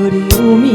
ভরে তুমি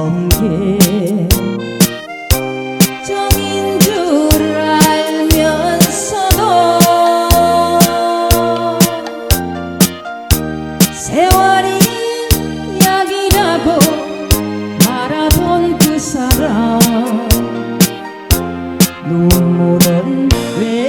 경계 정인 줄 알면서도 세월이 약이라고 바라본 그 사람 눈물은 왜